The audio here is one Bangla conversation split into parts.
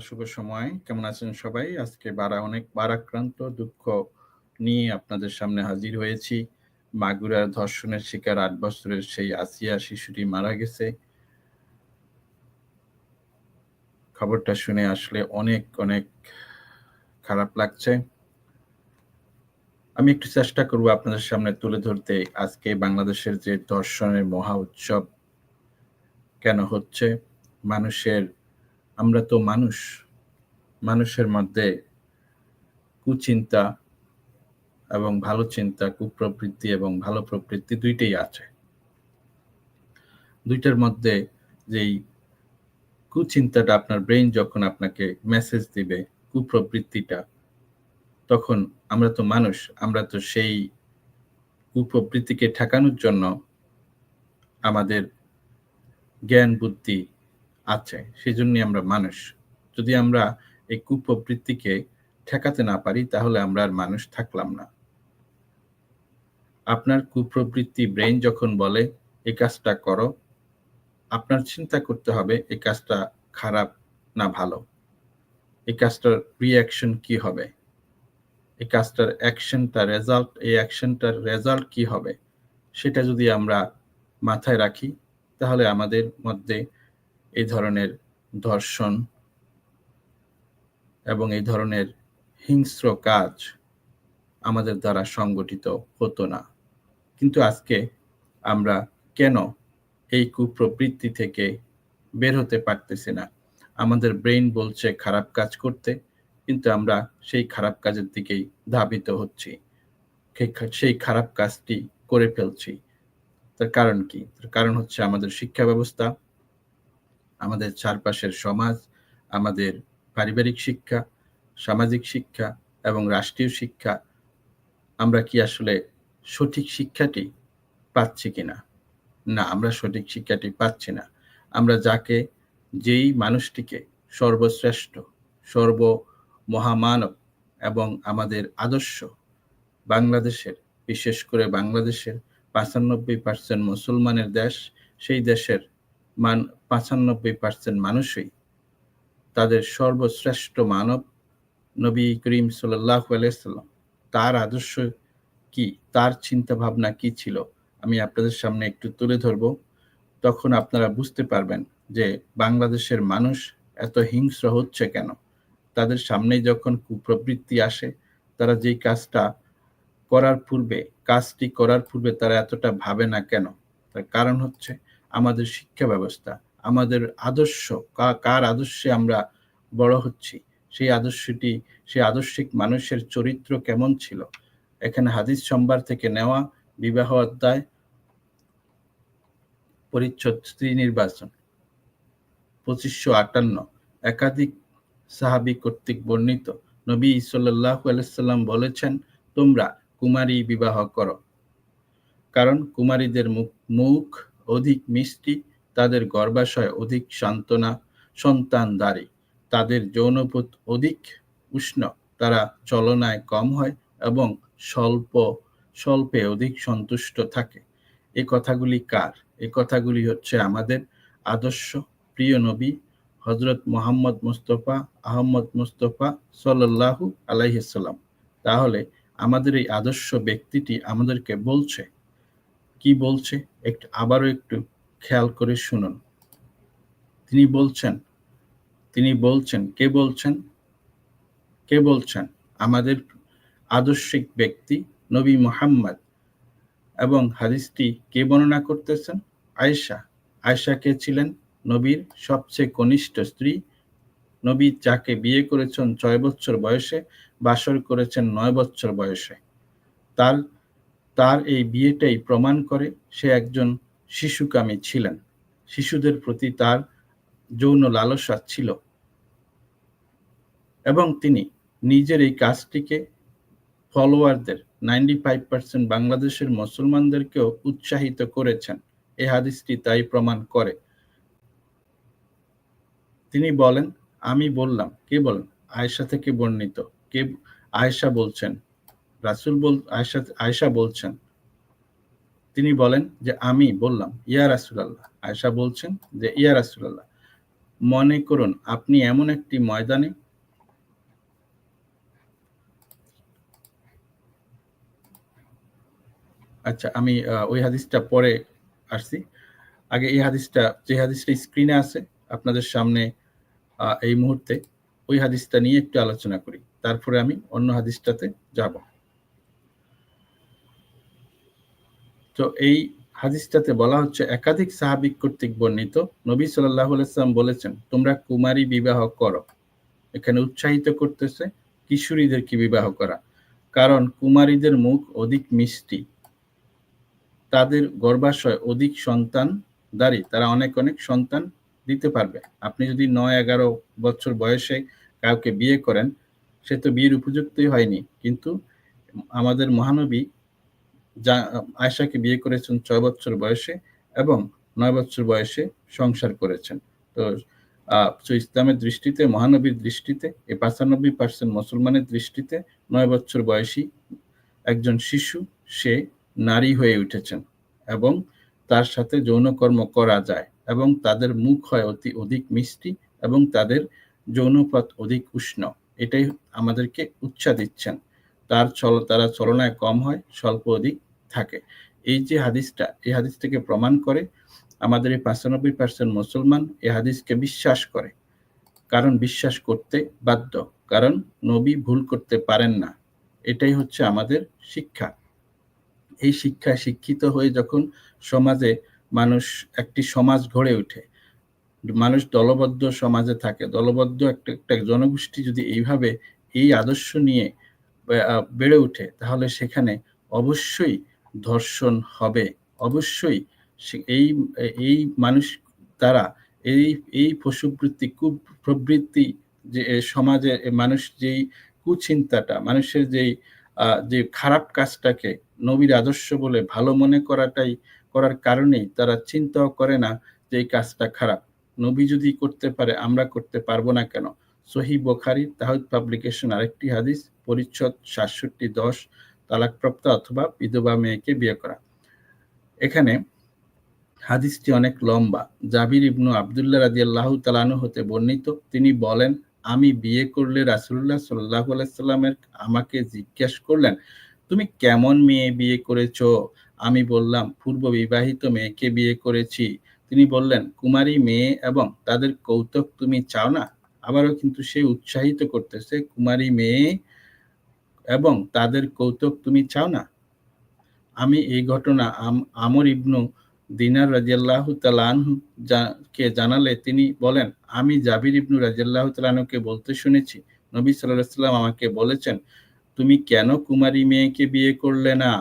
শুভ সময়। কেমন আছেন সবাই? আজকে বারা, অনেক বারাক্রান্ত দুঃখ নিয়ে আপনাদের সামনে হাজির হয়েছি। মাগুরার ধর্ষণের শিকার আট বছরের সেই আসিয়া শিশুটি মারা গেছে। খবরটা শুনে আসলে অনেক অনেক খারাপ লাগছে। আমি একটু চেষ্টা করব আপনাদের সামনে তুলে ধরতে আজকে বাংলাদেশের যে ধর্ষণের মহা উৎসব কেন হচ্ছে, মানুষের আমরা তো মানুষ। মানুষের মধ্যে কুচিন্তা এবং ভালো চিন্তা, কুপ্রবৃত্তি এবং ভালো প্রবৃত্তি দুইটাই আছে। দুইটার মধ্যে যেই কুচিন্তাটা আপনার ব্রেইন যখন আপনাকে মেসেজ দিবে, কুপ্রবৃত্তিটা, তখন আমরা তো মানুষ, আমরা তো সেই কুপ্রবৃত্তিকে ঠেকানোর জন্য আমাদের জ্ঞান, বুদ্ধি আছে সেই আমরা মানুষ। যদি আমরা এই কুপ্রবৃত্তিকে ঠেকাতে না পারি, তাহলে আমরা আর মানুষ থাকলাম না। আপনার কুপ্রবৃত্তি ব্রেন যখন বলে, এই কাজটা করো, আপনার চিন্তা করতে হবে, এই কাজটা খারাপ না ভালো? এই কাজটার রিয়াকশন কি হবে? এই কাজটার অ্যাকশনটা রেজাল্ট এই অ্যাকশনটার রেজাল্ট কি হবে? সেটা যদি আমরা মাথায় রাখি, তাহলে আমাদের মধ্যে এই ধরনের ধর্ষণ এবং এই ধরনের হিংস্র কাজ আমাদের দ্বারা সংগঠিত হতো না। কিন্তু আজকে আমরা কেন এই কুপ্রবৃত্তি থেকে বের হতে পারতেছি না? আমাদের ব্রেইন বলছে খারাপ কাজ করতে, কিন্তু আমরা সেই খারাপ কাজের দিকেই ধাবিত হচ্ছি। সেই খারাপ কাজটি করে ফেলছি। তার কারণ কি? তার কারণ হচ্ছে আমাদের শিক্ষা ব্যবস্থা আমাদের চারপাশের সমাজ, আমাদের পারিবারিক শিক্ষা, সামাজিক শিক্ষা এবং রাষ্ট্রীয় শিক্ষা, আমরা কি আসলে সঠিক শিক্ষাটি পাচ্ছি কিনা? না, আমরা সঠিক শিক্ষাটি পাচ্ছি না। আমরা যাকে, যেই মানুষটিকে সর্বশ্রেষ্ঠ সর্ব মহামানব এবং আমাদের আদর্শ বাংলাদেশের, বিশেষ করে বাংলাদেশের পাঁচানব্বই পার্সেন্ট মুসলমানের দেশ, সেই দেশের মান পাঁচানব্বই পার্সেন্ট মানুষই তাদের সর্বশ্রেষ্ঠ মানব নবী করিম সাল্লাহ আলাইসাল্লাম তার আদর্শ কি? তার চিন্তা ভাবনা কি ছিল? আমি আপনাদের সামনে একটু তুলে ধরব। তখন আপনারা বুঝতে পারবেন যে বাংলাদেশের মানুষ এত হিংস্র হচ্ছে কেন? তাদের সামনে যখন কুপ্রবৃত্তি আসে, তারা যেই কাজটা করার পূর্বে, কাজটি করার পূর্বে তারা এতটা ভাবে না কেন? তার কারণ হচ্ছে আমাদের শিক্ষা ব্যবস্থা, আমাদের আদর্শ কার আদর্শে আমরা বড় হচ্ছি, সেই আদর্শটি, সেই আদর্শিক মানুষের চরিত্র কেমন ছিল? এখানে হাদিস সম্বার থেকে নেওয়া, বিবাহ অধ্যায়, পরিচ্ছদ স্ত্রী নির্বাচন, পঁচিশশো আটান্ন। একাধিক সাহাবি কর্তৃক বর্ণিত, নবী সাল্লাহ আলাইসাল্লাম বলেছেন, তোমরা কুমারী বিবাহ করো। কারণ কুমারীদের মুখ মুখ অধিক মিষ্টি, তাদের গর্ভাশয় অধিক সান্ত্বনা, সন্তান দাঁড়ি তাদের যৌনবোধ অধিক উষ্ণ, তারা চলনায় কম হয় এবং স্বল্প, স্বল্পে অধিক সন্তুষ্ট থাকে। এ কথাগুলি কার? এ কথাগুলি হচ্ছে আমাদের আদর্শ, প্রিয় নবী হজরত মোহাম্মদ মুস্তফা, আহম্মদ মুস্তফা সাল্লাহু আলাইসাল্লাম তাহলে আমাদের এই আদর্শ ব্যক্তিটি আমাদেরকে বলছে কি বলছে একটু, আবারও একটু খেয়াল করে শুনুন। তিনি বলছেন তিনি বলছেন, কে বলছেন? কে বলছেন? আমাদের আদর্শিক ব্যক্তি নবী মোহাম্মদ। এবং হাদিসটি কে বর্ণনা করতেছেন? আয়েশা। আয়েশা কে ছিলেন? নবীর সবচেয়ে কনিষ্ঠ স্ত্রী। নবী যাকে বিয়ে করেছেন ছয় বছর বয়সে, বাসর করেছেন নয় বছর বয়সে। তার তার এই বিয়েটাই প্রমাণ করে সে একজন শিশুকামী ছিলেন। শিশুদের প্রতি তার যৌন লালসা ছিল। এবং তিনি নিজের এই কাজটিকে ফলোয়ারদের, নাইনটি ফাইভ পার্সেন্ট বাংলাদেশের মুসলমানদেরকেও উৎসাহিত করেছেন। এই হাদিসটি তাই প্রমাণ করে। তিনি বলেন, আমি বললাম। কে বলেন? আয়েশা থেকে বর্ণিত। কে, আয়েশা বলছেন রাসুল বল আয়সা আয়সা বলছেন, তিনি বলেন যে, আমি বললাম, ইয়া রাসুল আল্লাহ আয়সা বলছেন যে, ইয়া রাসুল আল্লাহ মনে করুন, আপনি এমন একটি ময়দানে আচ্ছা আমি ওই হাদিসটা পরে আসছি। আগে এই হাদিসটা, যে হাদিসটা স্ক্রিনে আছে, আপনাদের সামনে এই মুহূর্তে, ওই হাদিসটা নিয়ে একটু আলোচনা করি। তারপরে আমি অন্য হাদিসটাতে যাব। তো এই হাদিসটাতে বলা হচ্ছে, একাধিক সাহাবিক কর্তৃক বর্ণিত নবী আলাইসাল্লাম বলেছেন, তোমরা কুমারী বিবাহ করো। এখানে উৎসাহিত করতেছে কিশোরীদেরকে বিবাহ করা। কারণ কুমারীদের মুখ অধিক মিষ্টি, তাদের গর্ভাশয় অধিক সন্তান দাঁড়ি তারা অনেক অনেক সন্তান দিতে পারবে। আপনি যদি নয় এগারো বছর বয়সে কাউকে বিয়ে করেন, সে তো বিয়ের উপযুক্তই হয়নি। কিন্তু আমাদের মহানবী যা আয়সাকে বিয়ে করেছেন ছয় বছর বয়সে এবং নয় বছর বয়সে সংসার করেছেন। তো ইসলামের দৃষ্টিতে, মহানবীর দৃষ্টিতে, এই পাঁচানব্বই পার্সেন্ট মুসলমানের দৃষ্টিতে নয় বছর বয়সী একজন শিশু, সে নারী হয়ে উঠেছেন এবং তার সাথে যৌনকর্ম করা যায় এবং তাদের মুখ হয় অতি অধিক মিষ্টি এবং তাদের যৌনপথ অধিক উষ্ণ। এটাই আমাদেরকে উৎসাহ দিচ্ছেন। তার চল, তারা চলনায় কম হয়, স্বল্প অধিক থাকে। এই যে হাদিসটা, এই হাদিসটাকে প্রমাণ করে আমাদের এই পাঁচানব্বই পার্সেন্ট মুসলমান এই হাদিসকে বিশ্বাস করে। কারণ বিশ্বাস করতে বাধ্য। কারণ নবী ভুল করতে পারেন না। এটাই হচ্ছে আমাদের শিক্ষা। এই শিক্ষায় শিক্ষিত হয়ে যখন সমাজে মানুষ, একটি সমাজ গড়ে ওঠে, মানুষ দলবদ্ধ সমাজে থাকে, দলবদ্ধ একটা একটা জনগোষ্ঠী যদি এইভাবে এই আদর্শ নিয়ে বেড়ে ওঠে তাহলে সেখানে অবশ্যই ধর্ষণ হবে। অবশ্যই এই এই মানুষ তারা এই এই পশুবৃত্তি, কুপ্রবৃত্তি যে সমাজে মানুষ যেই কুচিন্তাটা, মানুষের যেই যে খারাপ কাজটাকে নবীর আদর্শ বলে ভালো মনে করাটাই, করার কারণেই তারা চিন্তাও করে না যে এই কাজটা খারাপ। নবী যদি করতে পারে, আমরা করতে পারব না কেন? সহি বোখারি, তাহিদ পাবলিকেশন আরেকটি হাদিস, পরিচ্ছদ সাতষট্টি দশ, তালাকপ্রাপ্ত অথবা বিধবা মেয়েকে বিয়ে করা। এখানে হাদিসটি অনেক লম্বা। জাবির ইবনু আবদুল্লাহ রাজি আল্লাহ তালানু হতে বর্ণিত, তিনি বলেন, আমি বিয়ে করলে রাসুল্লাহ সাল্লাহ আলাইসাল্লামের আমাকে জিজ্ঞেস করলেন, তুমি কেমন মেয়ে বিয়ে করেছ? আমি বললাম, পূর্ব বিবাহিত মেয়েকে বিয়ে করেছি। তিনি বললেন, কুমারী মেয়ে এবং তাদের কৌতুক তুমি চাও না? আবারও কিন্তু সে উৎসাহিত করতেছে, কুমারী মেয়ে এবং তাদের কৌতুক তুমি চাও না? আমি এই ঘটনা আমর ইবনু দিনার রাজিয়াল্লাহ তালানহু কে জানালে তিনি বলেন, আমি জাবির ইবনু রাজিয়াল্লাহ তালানহুকে বলতে শুনেছি। নবী সাল্লাহ সাল্লাম আমাকে বলেছেন, তুমি কেন কুমারী মেয়েকে বিয়ে করলে না?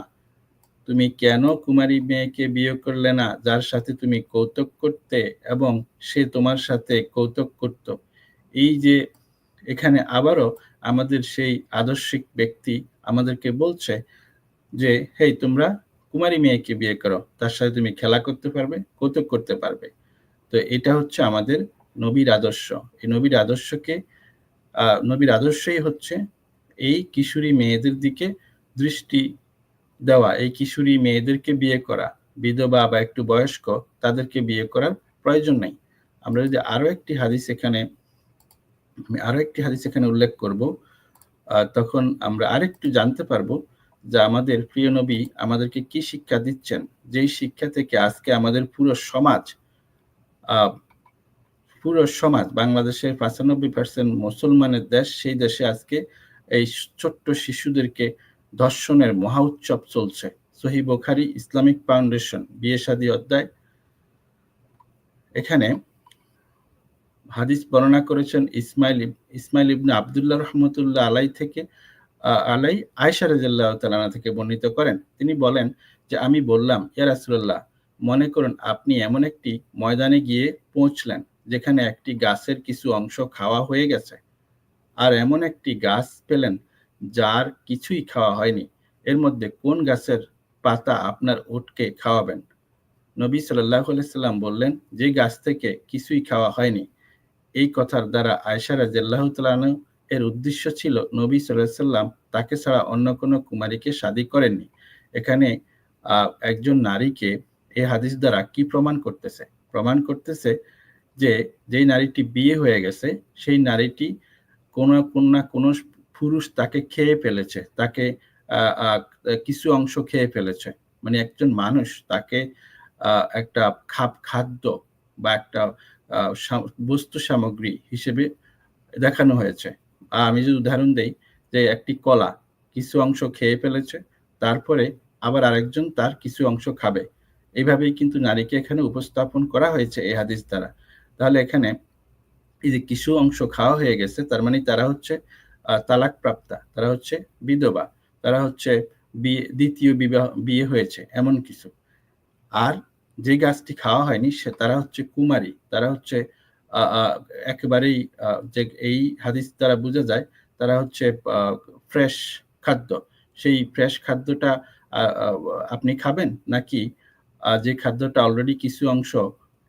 তুমি কেন কুমারী মেয়েকে বিয়ে করলে না? যার সাথে তুমি কৌতুক করতে এবং সে তোমার সাথে কৌতুক করত। এই যে এখানে আবারও আমাদের সেই আদর্শিক ব্যক্তি আমাদেরকে বলছে যে, হেই, তোমরা কুমারী মেয়েকে বিয়ে করো। তার সাথে তুমি খেলা করতে পারবে, কৌতুক করতে পারবে। তো এটা হচ্ছে আমাদের নবীর আদর্শ। এই নবীর আদর্শকে নবীর আদর্শই হচ্ছে এই কিশোরী মেয়েদের দিকে দৃষ্টি দেওয়া, এই কিশোরী মেয়েদেরকে বিয়ে করা। বিধবা বা একটু বয়স্ক তাদেরকে বিয়ে করার প্রয়োজন নেই। আমরা যদি আরও একটি হাদিস এখানে আমি আরও একটি হাদিস এখানে উল্লেখ করব। তখন আমরা আরেকটু জানতে পারব যে আমাদের প্রিয় নবী আমাদেরকে কি শিক্ষা দিচ্ছেন? যেই শিক্ষা থেকে আজকে আমাদের পুরো সমাজ পুরো সমাজ, বাংলাদেশের পঁচানব্বই পার্সেন্ট মুসলমানের দেশ, সেই দেশে আজকে এই ছোট্ট শিশুদেরকে ধর্ষণের মহা উৎসব চলছে। সহি বোখারি ইসলামিক ফাউন্ডেশন, বিয়ে শাদী অধ্যায়। এখানে হাদিস বর্ণনা করেছেন ইসমাইল ইসমাইল ইবনে আবদুল্লাহ রহমতুল্লাহ আলাই থেকে আলাই আয়সা রাজিল্লাহ তালানা থেকে বর্ণিত করেন। তিনি বলেন যে, আমি বললাম, ইয়া রাসুল্লাহ মনে করুন আপনি এমন একটি ময়দানে গিয়ে পৌঁছলেন যেখানে একটি গাছের কিছু অংশ খাওয়া হয়ে গেছে। আর এমন একটি গাছ পেলেন যার কিছুই খাওয়া হয়নি। এর মধ্যে কোন গাছের পাতা আপনার উটকে খাওয়াবেন? নবী সাল্লাহ সাল্লাম বললেন, যে গাছ থেকে কিছুই খাওয়া হয়নি এই কথার দ্বারা আয়সা রাজিয়াল্লাহ তালানু এর উদ্দেশ্য ছিল নবী সাল্লাম তাকে ছাড়া অন্য কোনো কুমারীকে শাদী করেননি। এখানে একজন নারীকে এই হাদিস দ্বারা কি প্রমাণ করতেছে? প্রমাণ করতেছে যে, যেই নারীটি বিয়ে হয়ে গেছে, সেই নারীটি কোনো না কোনো পুরুষ তাকে খেয়ে ফেলেছে, তাকে কিছু অংশ খেয়ে ফেলেছে। মানে একজন মানুষ তাকে একটা খাপ, খাদ্য বা একটা বস্তু সামগ্রী হিসেবে দেখানো হয়েছে। আমি যদি উদাহরণ দেই যে একটি কলা কিছু অংশ খেয়ে ফেলেছে, তারপরে আবার আরেকজন তার কিছু অংশ খাবে। এইভাবেই কিন্তু নারীকে এখানে উপস্থাপন করা হয়েছে এই হাদিস দ্বারা। তাহলে এখানে এই যে কিছু অংশ খাওয়া হয়ে গেছে, তার মানে তারা হচ্ছে তালাক প্রাপ্তা তারা হচ্ছে বিধবা, তারা হচ্ছে বিয়ে দ্বিতীয় বিবাহ, বিয়ে হয়েছে, এমন কিছু। আর যে গাছটি খাওয়া হয়নি, সে তারা হচ্ছে কুমারী। তারা হচ্ছে একেবারেই যে এই হাদিস দ্বারা বোঝা যায়, তারা হচ্ছে ফ্রেশ খাদ্য। সেই ফ্রেশ খাদ্যটা আপনি খাবেন নাকি যে খাদ্যটা অলরেডি কিছু অংশ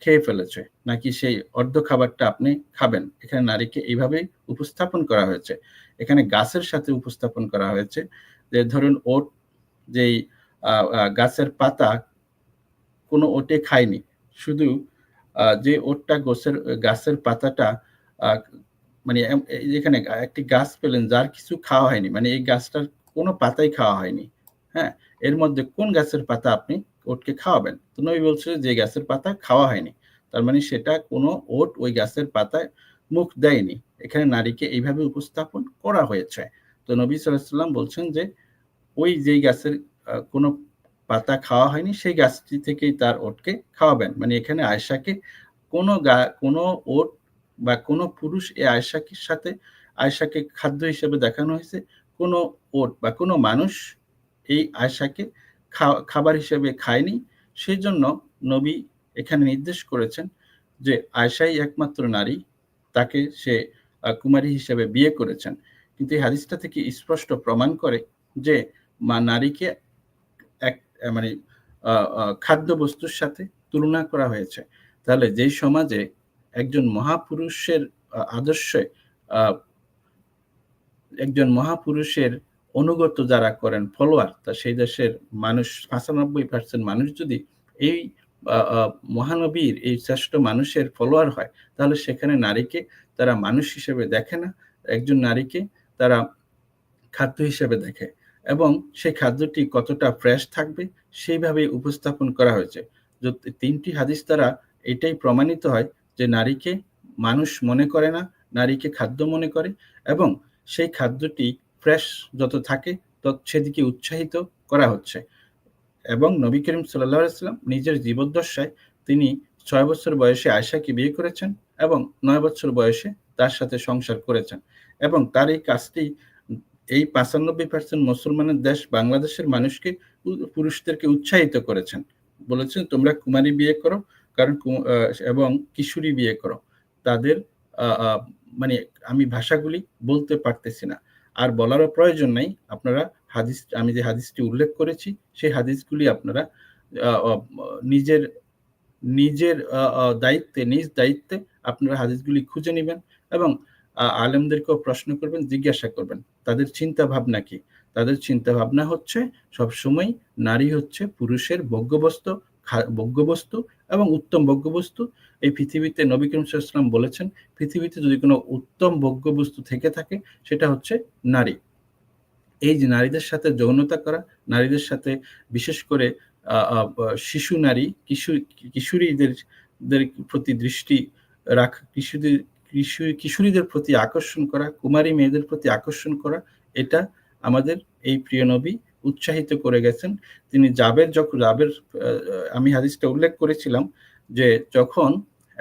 খেয়ে ফেলেছে, নাকি সেই অর্ধ খাবারটা আপনি খাবেন? এখানে নারীকে এইভাবে উপস্থাপন করা হয়েছে। এখানে গাছের সাথে উপস্থাপন করা হয়েছে। যে ধরুন, ওট, যেই গাছের পাতা কোনো ওটে খায়নি। শুধু যে ওটটা গোছের গাছের পাতাটা মানে যেখানে একটি গাছ পেলেন, যার কিছু খাওয়া হয়নি মানে এই গাছটার কোনো পাতাই খাওয়া হয়নি হ্যাঁ? এর মধ্যে কোন গাছের পাতা আপনি ওটকে খাওয়াবেন? তো নবী বলছে যে গাছের পাতা খাওয়া হয়নি, তার মানে সেটা কোনো ওট ওই গাছের পাতায় মুখ দেয়নি। এখানে নারীকে এইভাবে উপস্থাপন করা হয়েছে। তো নবী সাল্লাম বলছেন যে ওই যেই গাছের কোনো পাতা খাওয়া হয়নি, সেই গাছটি থেকেই তার ওটকে খাওয়াবেন। মানে এখানে আয়সাকে কোনো গা, কোনো ওট বা কোনো পুরুষ এই আয়সাকে সাথে আয়সাকে খাদ্য হিসেবে দেখানো হয়েছে। কোনো ওট বা কোনো মানুষ এই আয়সাকে খাবার হিসেবে খায়নি। সেই জন্য নবী এখানে নির্দেশ করেছেন যে আয়সাই একমাত্র নারী, তাকে সে কুমারী হিসেবে বিয়ে করেছেন। কিন্তু এই হাদিসটা থেকে স্পষ্ট প্রমাণ করে যে মা নারীকে মানে খাদ্য বস্তুর সাথে তুলনা করা হয়েছে। তাহলে যেই সমাজে একজন মহাপুরুষের আদর্শে একজন মহাপুরুষের অনুগত যারা করেন ফলোয়ার তা সেই দেশের মানুষ, পঁচানব্বই পার্সেন্ট মানুষ যদি এই মহানবীর, এই শ্রেষ্ঠ মানুষের ফলোয়ার হয়, তাহলে সেখানে নারীকে তারা মানুষ হিসেবে দেখে না। একজন নারীকে তারা খাদ্য হিসেবে দেখে। এবং সেই খাদ্যটি কতটা ফ্রেশ থাকবে সেইভাবে উপস্থাপন করা হয়েছে। তিনটি হাদিস দ্বারা এটাই প্রমাণিত হয় যে নারীকে মানুষ মনে করে না, নারীকে খাদ্য মনে করে এবং সেই খাদ্যটি ফ্রেশ যত থাকে তত সেদিকে উৎসাহিত করা হচ্ছে। এবং নবী করিম সাল্লাম নিজের জীবদ্দশায় তিনি ছয় বছর বয়সে আয়সাকে বিয়ে করেছেন এবং নয় বছর বয়সে তার সাথে সংসার করেছেন এবং তার এই কাজটি এই পাঁচানব্বই পার্সেন্ট মুসলমানের দেশ বাংলাদেশের মানুষকে পুরুষদেরকে উৎসাহিত করেছেন। বলেছেন, তোমরা কুমারী বিয়ে করো, কারণ এবং কিশোরী বিয়ে করো। তাদের মানে আমি ভাষাগুলি বলতে পারতেছি না। আর বলারও প্রয়োজন নেই। আপনারা হাদিস, আমি যে হাদিসটি উল্লেখ করেছি, সেই হাদিসগুলি আপনারা নিজের নিজের দায়িত্বে, নিজ দায়িত্বে আপনারা হাদিসগুলি খুঁজে নেবেন এবং আলেমদেরকেও প্রশ্ন করবেন, জিজ্ঞাসা করবেন। তাদের চিন্তা ভাবনা কি? তাদের চিন্তা ভাবনা হচ্ছে, সবসময় নারী হচ্ছে পুরুষের ভোগ্যবস্তু ভোগ্যবস্তু এবং উত্তম ভোগ্যবস্তু এই পৃথিবীতে নবী সাল্লাম বলেছেন, পৃথিবীতে যদি কোনো উত্তম ভোগ্যবস্তু থেকে থাকে, সেটা হচ্ছে নারী। এই যে নারীদের সাথে যৌনতা করা, নারীদের সাথে বিশেষ করে শিশু নারী, কিশোর, কিশোরীদের প্রতি দৃষ্টি রাখ, কিশোরীদের কিশোরীদের প্রতি আকর্ষণ করা, কুমারী মেয়েদের প্রতি আকর্ষণ করা, এটা আমাদের এই প্রিয় নবী উৎসাহিত করে গেছেন। তিনি জাবের যখন, জাবের আমি হাদিসটা উল্লেখ করেছিলাম যে যখন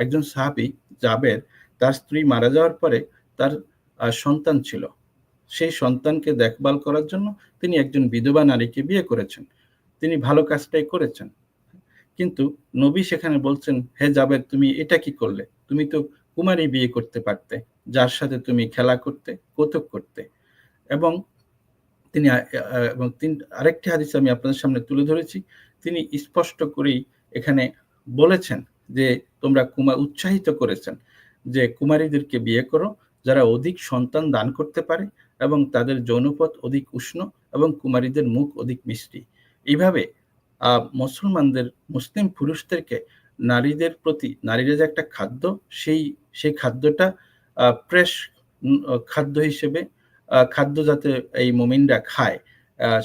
একজন সাহাবি জাবের তার স্ত্রী মারা যাওয়ার পরে তার সন্তান ছিল, সেই সন্তানকে দেখভাল করার জন্য তিনি একজন বিধবা নারীকে বিয়ে করেছেন। তিনি ভালো কাজটাই করেছেন। কিন্তু নবী সেখানে বলছেন, হে জাবের, তুমি এটা কি করলে? তুমি তো কুমারী বিয়ে করতে পারতে, যার সাথে তুমি খেলা করতে, কৌতুক করতে। এবং তিনি এবং তিন, আরেকটি হাদিস আমি আপনাদের সামনে তুলে ধরেছি। তিনি স্পষ্ট করেই এখানে বলেছেন যে, তোমরা কুমার উৎসাহিত করেছেন যে, কুমারীদেরকে বিয়ে করো, যারা অধিক সন্তান দান করতে পারে এবং তাদের যৌনপথ অধিক উষ্ণ এবং কুমারীদের মুখ অধিক মিষ্টি। এইভাবে মুসলমানদের, মুসলিম পুরুষদেরকে নারীদের প্রতি নারীরা যে একটা খাদ্য, সেই সেই খাদ্যটা ফ্রেশ খাদ্য হিসেবে খাদ্য যাতে এই মোমিনরা খায়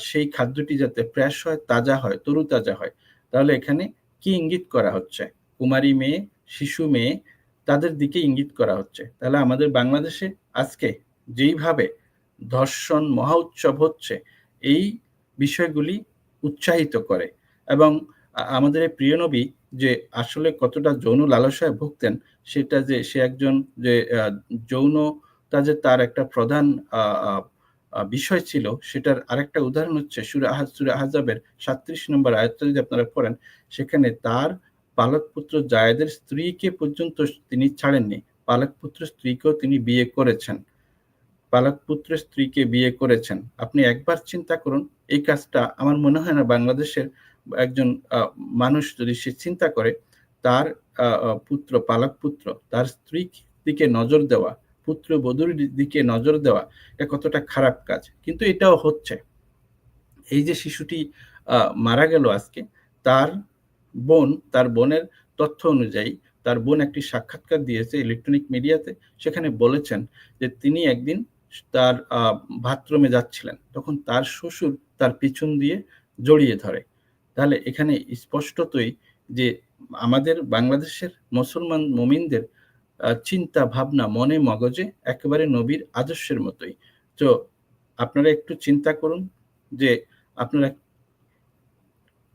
সেই খাদ্যটি যাতে ফ্রেশ হয়, তাজা হয়, তরুতাজা হয়, তাহলে এখানে কি ইঙ্গিত করা হচ্ছে? কুমারী মেয়ে, শিশু মেয়ে, তাদের দিকে ইঙ্গিত করা হচ্ছে। তাহলে আমাদের বাংলাদেশে আজকে যেইভাবে ধর্ষণ, মহা উৎসব হচ্ছে, এই বিষয়গুলি উৎসাহিত করে এবং আমাদের প্রিয় নবী যে আসলে কতটা যৌন লালসায় ভুগতেন, সেটা যে সে একজন যে যৌনতা যে তার একটা প্রধান বিষয় ছিল, সেটার আরেকটা উদাহরণ হচ্ছে সুরা আহাজ সুরা আহাজাবের সাত্রিশ নম্বর আয়ত্ত যদি আপনারা পড়েন, সেখানে তার পালক পুত্র জায়দের স্ত্রীকে পর্যন্ত তিনি ছাড়েননি। পালক পুত্র স্ত্রীকেও তিনি বিয়ে করেছেন। পালক পুত্র স্ত্রীকে বিয়ে করেছেন। আপনি একবার চিন্তা করুন, এই কাজটা আমার মনে হয় না বাংলাদেশের একজন মানুষ যদি সে চিন্তা করে, তার পুত্র, পালক পুত্র, তার স্ত্রী দিকে নজর দেওয়া, পুত্র বধুর দিকে নজর দেওয়া, এটা কতটা খারাপ কাজ। কিন্তু এটাও হচ্ছে। এই যে শিশুটি মারা গেল আজকে, তার বোন, তার বোনের তথ্য অনুযায়ী, তার বোন একটি সাক্ষাৎকার দিয়েছে ইলেকট্রনিক মিডিয়াতে সেখানে বলেছেন যে তিনি একদিন তার বাথরুমে যাচ্ছিলেন। তখন তার শ্বশুর তার পিছন দিয়ে জড়িয়ে ধরে। তাহলে এখানে স্পষ্টতই যে আমাদের বাংলাদেশের মুসলমান মমিনদের চিন্তা, ভাবনা, মনে, মগজে একেবারে নবীর আদর্শের মতোই। তো আপনারা একটু চিন্তা করুন যে আপনারা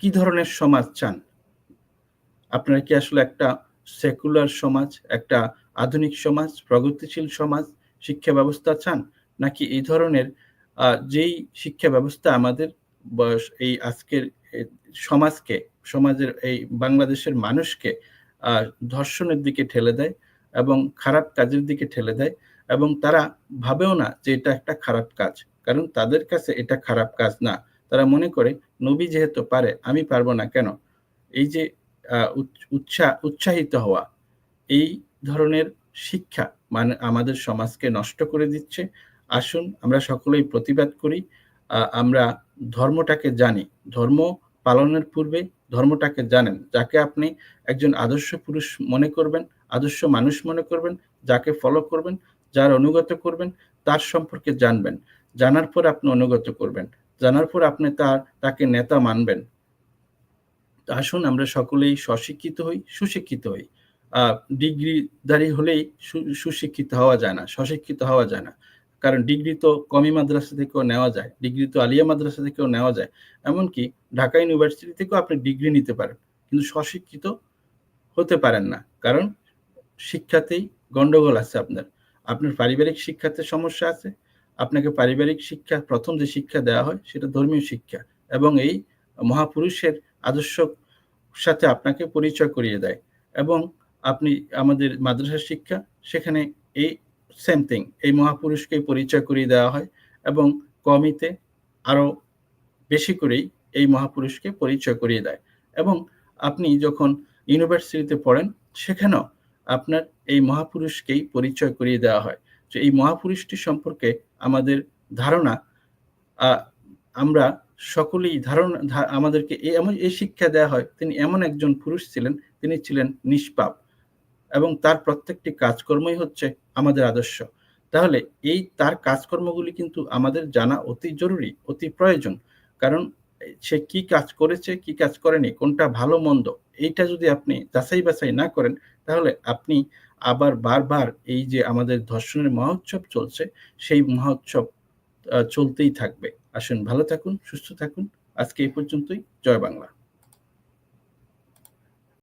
কি ধরনের সমাজ চান? আপনারা কি আসলে একটা সেকুলার সমাজ, একটা আধুনিক সমাজ, প্রগতিশীল সমাজ, শিক্ষা ব্যবস্থা চান? নাকি এই ধরনের যেই শিক্ষা ব্যবস্থা আমাদের এই আজকের সমাজকে, সমাজের এই বাংলাদেশের মানুষকে ধর্ষণের দিকে ঠেলে দেয় এবং খারাপ কাজের দিকে ঠেলে দেয় এবং তারা ভাবেও না যে এটা একটা খারাপ কাজ। কারণ তাদের কাছে এটা খারাপ কাজ না। তারা মনে করে, নবী যেহেতু পারে, আমি পারব না কেন? এই যে উৎসাহ উৎসাহিত হওয়া, এই ধরনের শিক্ষা মানে আমাদের সমাজকে নষ্ট করে দিচ্ছে। আসুন, আমরা সকলেই প্রতিবাদ করি। আমরা ধর্মটাকে জানি। ধর্ম পালনের পূর্বে ধর্মটাকে জানেন, যাকে আপনি একজন আদর্শ পুরুষ মনে করবেন, আদর্শ মানুষ মনে করবেন, যাকে ফলো করবেন, যার অনুগত করবেন, তার সম্পর্কে জানবেন। জানার পর আপনি অনুগত করবেন। জানার পর আপনি তার, তাকে নেতা মানবেন। আসুন আমরা সকলেই স্বশিক্ষিত হই, সুশিক্ষিত হই। ডিগ্রিধারী হলেই সুশিক্ষিত হওয়া যায় না, স্বশিক্ষিত হওয়া যায় না। কারণ ডিগ্রি তো কমি মাদ্রাসা থেকেও নেওয়া যায়, ডিগ্রি তো আলিয়া মাদ্রাসা থেকেও নেওয়া যায়। এমনকি ঢাকা ইউনিভার্সিটি থেকেও আপনি ডিগ্রি নিতে পারেন, কিন্তু স্বশিক্ষিত হতে পারেন না। কারণ শিক্ষাতেই গন্ডগোল আছে আপনার। আপনার পারিবারিক শিক্ষাতে সমস্যা আছে, আপনাকে পারিবারিক শিক্ষা, প্রথম যে শিক্ষা দেওয়া হয় সেটা ধর্মীয় শিক্ষা এবং এই মহাপুরুষের আদর্শ সাথে আপনাকে পরিচয় করিয়ে দেয় এবং আপনি আমাদের মাদ্রাসা শিক্ষা, সেখানে এই সেম থিং এই মহাপুরুষকে পরিচয় করিয়ে দেওয়া হয় এবং কমিতে আরও বেশি করেই এই মহাপুরুষকে পরিচয় করিয়ে দেয়। এবং আপনি যখন ইউনিভার্সিটিতে পড়েন, সেখানেও আপনার এই মহাপুরুষকেই পরিচয় করিয়ে দেওয়া হয়। যে এই মহাপুরুষটি সম্পর্কে আমাদের ধারণা আমরা সকলেই ধারণা আমাদেরকে এমন, এই শিক্ষা দেওয়া হয়, তিনি এমন একজন পুরুষ ছিলেন, তিনি ছিলেন নিষ্পাপ। এবং তার প্রত্যেকটি কাজকর্মই হচ্ছে আমাদের আদর্শ। তাহলে এই তার কাজকর্মগুলি কিন্তু আমাদের জানা অতি জরুরি, অতি প্রয়োজন। কারণ সে কি কাজ করেছে, কি কাজ করেনি, কোনটা ভালো, মন্দ, এইটা যদি আপনি যাচাই বাছাই না করেন, তাহলে আপনি আবার বারবার এই যে আমাদের ধর্ষণের মহোৎসব চলছে, সেই মহোৎসব চলতেই থাকবে। আসুন, ভালো থাকুন, সুস্থ থাকুন। আজকে এই পর্যন্তই। জয় বাংলা।